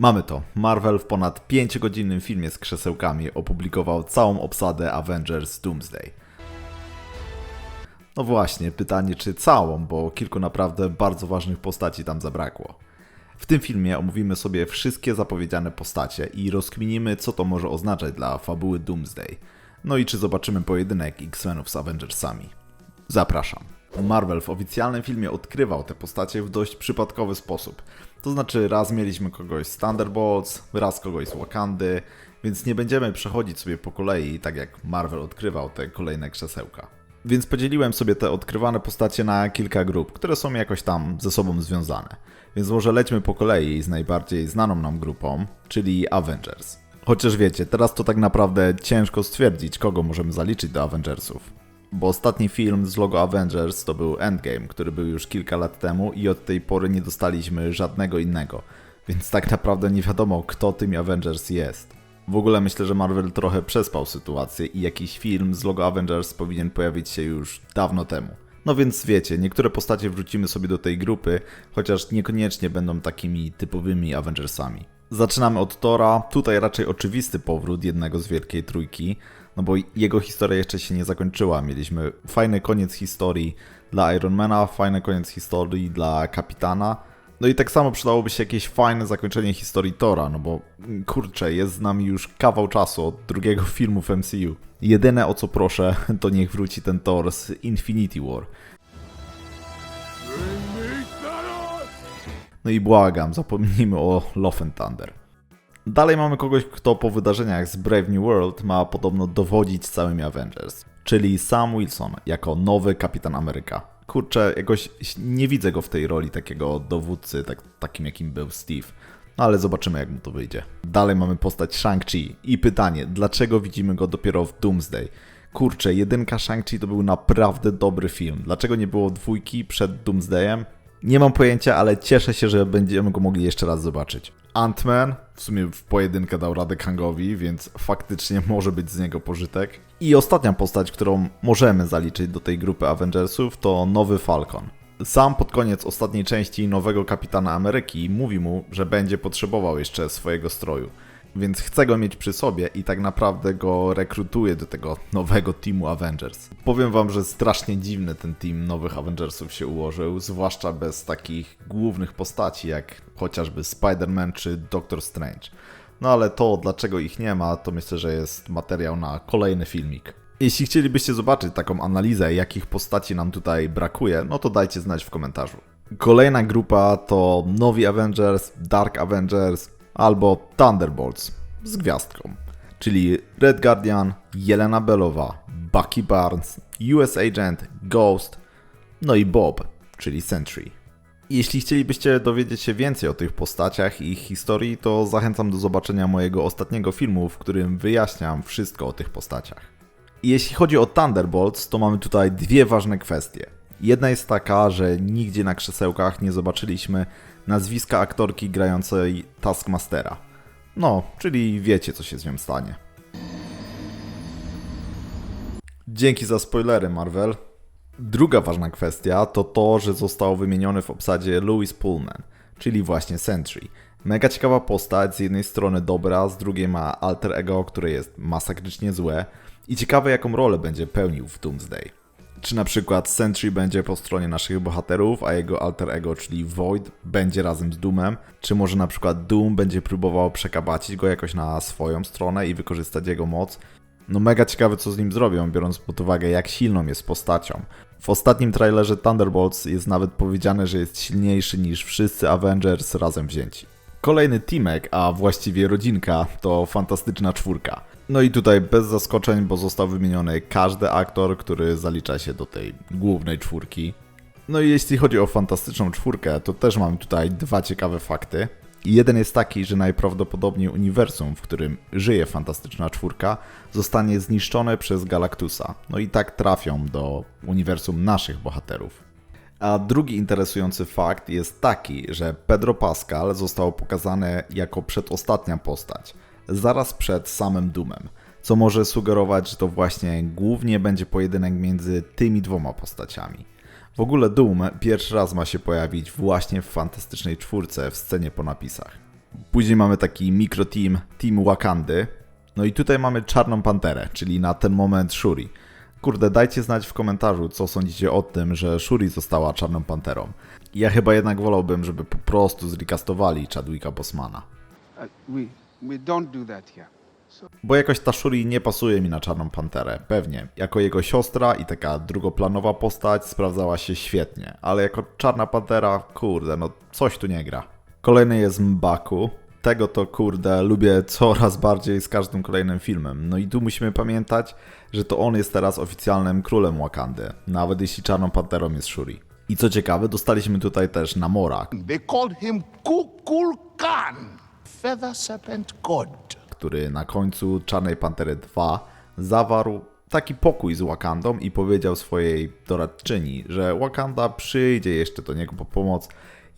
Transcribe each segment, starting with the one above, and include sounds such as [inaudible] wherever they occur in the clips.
Mamy to. Marvel w ponad 5-godzinnym filmie z krzesełkami opublikował całą obsadę Avengers Doomsday. No właśnie, pytanie czy całą, bo kilku naprawdę bardzo ważnych postaci tam zabrakło. W tym filmie omówimy sobie wszystkie zapowiedziane postacie i rozkminimy, co to może oznaczać dla fabuły Doomsday. No i czy zobaczymy pojedynek X-Menów z Avengersami. Zapraszam. Marvel w oficjalnym filmie odkrywał te postacie w dość przypadkowy sposób. To znaczy, raz mieliśmy kogoś z Thunderbolts, raz kogoś z Wakandy, więc nie będziemy przechodzić sobie po kolei, tak jak Marvel odkrywał te kolejne krzesełka. Więc podzieliłem sobie te odkrywane postacie na kilka grup, które są jakoś tam ze sobą związane. Więc może lećmy po kolei z najbardziej znaną nam grupą, czyli Avengers. Chociaż wiecie, teraz to tak naprawdę ciężko stwierdzić, kogo możemy zaliczyć do Avengersów. Bo ostatni film z logo Avengers to był Endgame, który był już kilka lat temu i od tej pory nie dostaliśmy żadnego innego. Więc tak naprawdę nie wiadomo, kto tym Avengers jest. W ogóle myślę, że Marvel trochę przespał sytuację i jakiś film z logo Avengers powinien pojawić się już dawno temu. No więc wiecie, niektóre postacie wrzucimy sobie do tej grupy, chociaż niekoniecznie będą takimi typowymi Avengersami. Zaczynamy od Tora, tutaj raczej oczywisty powrót jednego z Wielkiej Trójki, no bo jego historia jeszcze się nie zakończyła. Mieliśmy fajny koniec historii dla Ironmana, fajny koniec historii dla Kapitana, no i tak samo przydałoby się jakieś fajne zakończenie historii Tora, no bo mm, kurczę, jest z nami już kawał czasu od drugiego [laughs] filmu w MCU. Jedyne o co proszę, [laughs] to niech wróci ten Thor z Infinity War. No i błagam, zapomnijmy o Love and Thunder. Dalej mamy kogoś, kto po wydarzeniach z Brave New World ma podobno dowodzić całymi Avengers, czyli Sam Wilson jako nowy Kapitan Ameryka. Kurczę, jakoś nie widzę go w tej roli takiego dowódcy, tak, takim jakim był Steve. No ale zobaczymy jak mu to wyjdzie. Dalej mamy postać Shang-Chi i pytanie, dlaczego widzimy go dopiero w Doomsday? Kurczę, jedynka Shang-Chi to był naprawdę dobry film. Dlaczego nie było dwójki przed Doomsdayem? Nie mam pojęcia, ale cieszę się, że będziemy go mogli jeszcze raz zobaczyć. Ant-Man w sumie w pojedynkę dał radę Kangowi, więc faktycznie [laughs] może być z niego pożytek. I ostatnia postać, którą możemy zaliczyć do tej grupy Avengersów to nowy Falcon. Sam pod koniec ostatniej części nowego Kapitana Ameryki mówi mu, że będzie potrzebował jeszcze swojego stroju więc chcę go mieć przy sobie i tak naprawdę go rekrutuję do tego nowego teamu Avengers. Powiem wam, że strasznie dziwny ten team nowych Avengersów się ułożył, zwłaszcza bez takich głównych postaci jak chociażby Spider-Man czy Doctor Strange. No ale to, dlaczego ich nie ma, to myślę, że jest materiał na kolejny filmik. Jeśli chcielibyście zobaczyć taką analizę, jakich postaci nam tutaj brakuje, no to dajcie znać w komentarzu. Kolejna grupa to nowi Avengers, Dark Avengers, albo Thunderbolts z gwiazdką, czyli Red Guardian, Jelena Belowa, Bucky Barnes, US Agent, Ghost, no i Bob, czyli Sentry. Jeśli chcielibyście dowiedzieć się więcej o tych postaciach i ich historii, to zachęcam do zobaczenia mojego ostatniego filmu, w którym wyjaśniam wszystko o tych postaciach. Jeśli chodzi o Thunderbolts, to mamy tutaj dwie ważne kwestie. Jedna jest taka, że nigdzie na krzesełkach nie zobaczyliśmy nazwiska aktorki grającej Taskmastera. No, czyli wiecie, co się z nią stanie. Dzięki za spoilery, Marvel. Druga ważna kwestia to to, że został wymieniony w obsadzie Louis Pullman, czyli właśnie Sentry. Mega ciekawa postać, z jednej strony dobra, z drugiej ma alter ego, które jest masakrycznie złe i ciekawe jaką rolę będzie pełnił w Doomsday. Czy na przykład Sentry będzie po stronie naszych bohaterów, a jego alter ego, czyli Void, będzie razem z Doomem? Czy może na przykład Doom będzie próbował przekabacić go jakoś na swoją stronę i wykorzystać jego moc? No mega ciekawe co z nim zrobią, biorąc pod uwagę jak silną jest postacią. W ostatnim trailerze Thunderbolts jest nawet powiedziane, że jest silniejszy niż wszyscy Avengers razem wzięci. Kolejny teamek, a właściwie rodzinka, to fantastyczna czwórka. No i tutaj bez zaskoczeń, bo został wymieniony każdy aktor, który zalicza się do tej głównej czwórki. No i jeśli chodzi o fantastyczną czwórkę, to też mam tutaj dwa ciekawe fakty. Jeden jest taki, że najprawdopodobniej uniwersum, w którym żyje fantastyczna czwórka, zostanie zniszczone przez Galactusa. No i tak trafią do uniwersum naszych bohaterów. A drugi interesujący fakt jest taki, że Pedro Pascal został pokazany jako przedostatnia postać zaraz przed samym Doomem, co może sugerować, że to właśnie głównie będzie pojedynek między tymi dwoma postaciami. W ogóle Doom pierwszy raz ma się pojawić właśnie w fantastycznej czwórce w scenie po napisach. Później mamy taki mikro team, Team Wakandy. No i tutaj mamy Czarną Panterę, czyli na ten moment Shuri. Kurde, dajcie znać w komentarzu, co sądzicie o tym, że Shuri została Czarną Panterą. Ja chyba jednak wolałbym, żeby po prostu zrecastowali Chadwicka Bosmana. Uh, we don't do that here. So Bo jakoś ta Shuri nie pasuje mi na Czarną Panterę, pewnie. Jako jego siostra i taka drugoplanowa postać sprawdzała się świetnie, ale jako Czarna Pantera, kurde, no coś tu nie gra. Kolejny jest Mbaku. Tego to kurde lubię coraz bardziej z każdym kolejnym filmem. No i tu musimy pamiętać, że to on jest teraz oficjalnym królem Wakandy, nawet jeśli Czarną Panterą jest Shuri. I co ciekawe, dostaliśmy tutaj też Namora, They called him Kukul Khan, Feather Serpent God. który na końcu Czarnej Pantery 2 zawarł taki pokój z Wakandą i powiedział swojej doradczyni, że Wakanda przyjdzie jeszcze do niego po pomoc,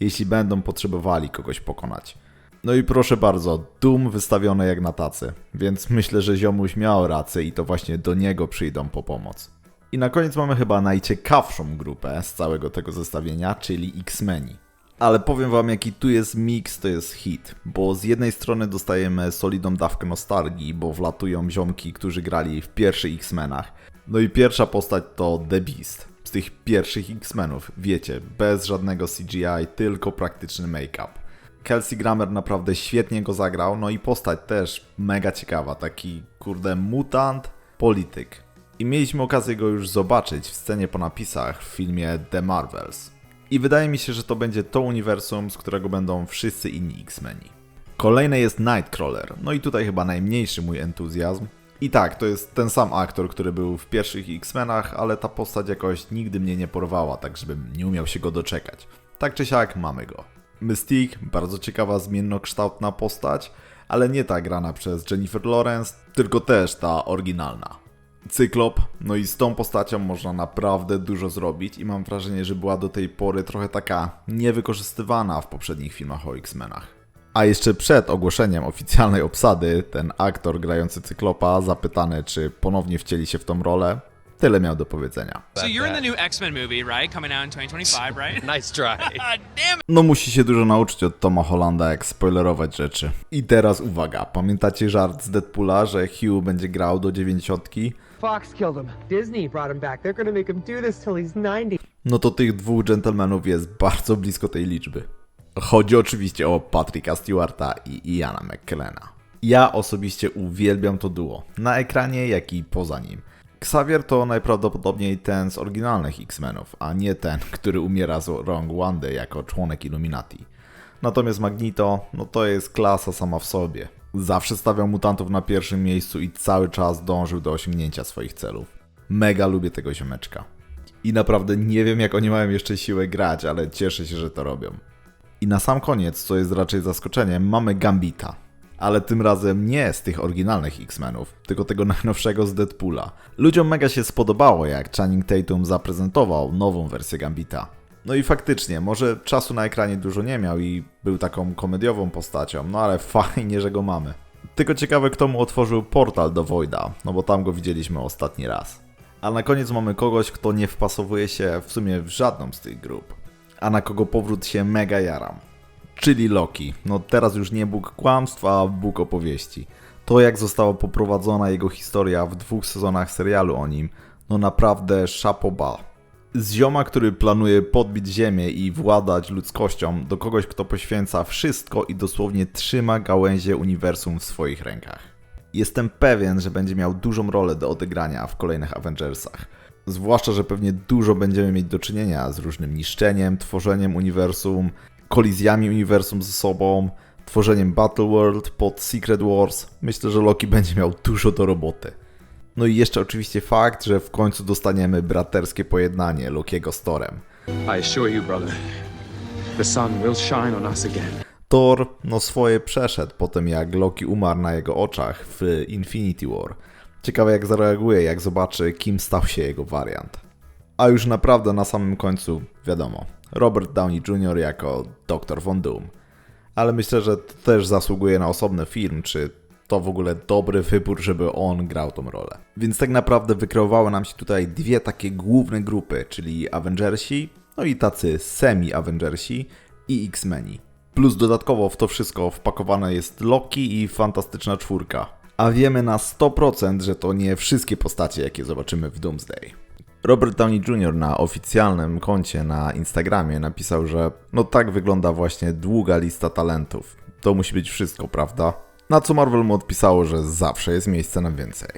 jeśli będą potrzebowali kogoś pokonać. No i proszę bardzo, Doom wystawiony jak na tacy, więc myślę, że ziomuś miał rację i to właśnie do niego przyjdą po pomoc. I na koniec mamy chyba najciekawszą grupę z całego tego zestawienia, czyli X-Meni. Ale powiem wam, jaki tu jest miks, to jest hit. Bo z jednej strony dostajemy solidną dawkę nostalgii, bo wlatują ziomki, którzy grali w pierwszych X-Menach. No i pierwsza postać to The Beast. Z tych pierwszych X-Menów, wiecie, bez żadnego CGI, tylko praktyczny make-up. Kelsey Grammer naprawdę świetnie go zagrał, no i postać też mega ciekawa, taki kurde mutant, polityk. I mieliśmy okazję go już zobaczyć w scenie po napisach w filmie The Marvels. I wydaje mi się, że to będzie to uniwersum, z którego będą wszyscy inni X-Meni. Kolejny jest Nightcrawler, no i tutaj chyba najmniejszy mój entuzjazm. I tak, to jest ten sam aktor, który był w pierwszych X-Menach, ale ta postać jakoś nigdy mnie nie porwała, tak żebym nie umiał się go doczekać. Tak czy siak, mamy go. Mystique, bardzo ciekawa, zmiennokształtna postać, ale nie ta grana przez Jennifer Lawrence, tylko też ta oryginalna. Cyklop, no i z tą postacią można naprawdę dużo zrobić i mam wrażenie, że była do tej pory trochę taka niewykorzystywana w poprzednich filmach o X-Menach. A jeszcze przed ogłoszeniem oficjalnej obsady, ten aktor grający Cyklopa, zapytany czy ponownie wcieli się w tą rolę, tyle miał do powiedzenia. So you're in the new X-Men movie, right? Coming out in 2025, right? [laughs] Nice try. [laughs] God damn it! No musi się dużo nauczyć od Toma Hollanda, jak spoilerować rzeczy. I teraz uwaga, pamiętacie żart z Deadpoola, że Hugh będzie grał do 90? Fox killed him. Disney brought him back. They're gonna make him do this till he's 90. No to tych dwóch dżentelmenów jest bardzo blisko tej liczby. Chodzi oczywiście o Patricka Stewarta i Iana McKellena. Ja osobiście uwielbiam to duo, na ekranie jak i poza nim. Xavier to najprawdopodobniej ten z oryginalnych X-Menów, a nie ten, który umiera z rąk Wandy jako członek Illuminati. Natomiast Magneto, no to jest klasa sama w sobie. Zawsze stawiał mutantów na pierwszym miejscu i cały czas dążył do osiągnięcia swoich celów. Mega lubię tego ziomeczka. I naprawdę nie wiem, jak oni mają jeszcze siłę grać, ale cieszę się, że to robią. I na sam koniec, co jest raczej zaskoczeniem, mamy Gambita. Ale tym razem nie z tych oryginalnych X-Menów, tylko tego [laughs] najnowszego z Deadpoola. Ludziom mega się spodobało, jak Channing Tatum zaprezentował nową wersję Gambita. No i faktycznie, może czasu na ekranie dużo nie miał i był taką komediową postacią, no ale [laughs] fajnie, że go mamy. Tylko ciekawe, kto mu otworzył portal do Voida, no bo tam go widzieliśmy ostatni raz. A na koniec mamy kogoś, kto nie wpasowuje się w sumie w żadną z tych grup. A na kogo powrót się mega jaram. Czyli Loki. No teraz już nie Bóg kłamstwa, a Bóg opowieści. To jak została poprowadzona jego historia w dwóch sezonach serialu o nim, no naprawdę szapoba. Z zioma, który planuje podbić ziemię i władać ludzkością, do kogoś, kto poświęca wszystko i dosłownie trzyma gałęzie uniwersum w swoich rękach. Jestem pewien, że będzie miał dużą rolę do odegrania w kolejnych Avengersach. Zwłaszcza, że pewnie dużo będziemy mieć do czynienia z różnym niszczeniem, tworzeniem uniwersum, kolizjami uniwersum ze sobą, tworzeniem Battle World pod Secret Wars. Myślę, że Loki będzie miał dużo do roboty. No i jeszcze oczywiście fakt, że w końcu dostaniemy braterskie pojednanie Lokiego z Torem. I assure you, brother, the sun will shine on us again. Thor no swoje przeszedł po tym jak Loki umarł na jego oczach w Infinity War. Ciekawe jak zareaguje, jak zobaczy kim stał się jego wariant. A już naprawdę na samym końcu, wiadomo, Robert Downey Jr. jako Dr. Von Doom. Ale myślę, że to też zasługuje na osobny film, czy to w ogóle dobry wybór, żeby on grał tą rolę. Więc tak naprawdę wykreowały nam się tutaj dwie takie główne grupy, czyli Avengersi, no i tacy semi-Avengersi i X-Meni. Plus dodatkowo w to wszystko wpakowane jest Loki i Fantastyczna Czwórka. A wiemy na 100%, że to nie wszystkie postacie, jakie zobaczymy w Doomsday. Robert Downey Jr. na oficjalnym koncie na Instagramie napisał, że no tak wygląda właśnie długa lista talentów. To musi być wszystko, prawda? Na co Marvel mu odpisało, że zawsze jest miejsce na więcej.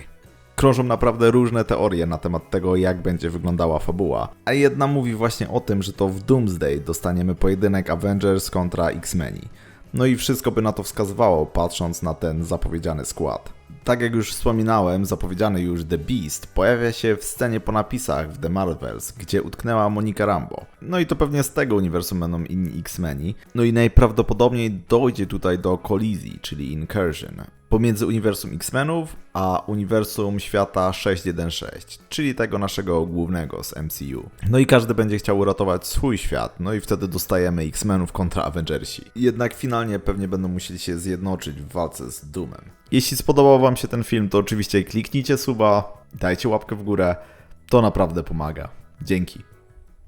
Krążą naprawdę różne teorie na temat tego, jak będzie wyglądała fabuła, a jedna mówi właśnie o tym, że to w Doomsday dostaniemy pojedynek Avengers kontra X-Meni. No i wszystko by na to wskazywało, patrząc na ten zapowiedziany skład. Tak jak już wspominałem, zapowiedziany już The Beast pojawia się w scenie po napisach w The Marvels, gdzie utknęła Monika Rambo. No i to pewnie z tego uniwersum będą inni X-Meni. No i najprawdopodobniej dojdzie tutaj do kolizji, czyli incursion, pomiędzy uniwersum X-Menów a uniwersum świata 616, czyli tego naszego głównego z MCU. No i każdy będzie chciał uratować swój świat, no i wtedy dostajemy X-Menów kontra Avengersi. Jednak finalnie pewnie będą musieli się zjednoczyć w walce z Doomem. Jeśli spodobał Wam się ten film, to oczywiście kliknijcie suba, dajcie łapkę w górę, to naprawdę pomaga. Dzięki.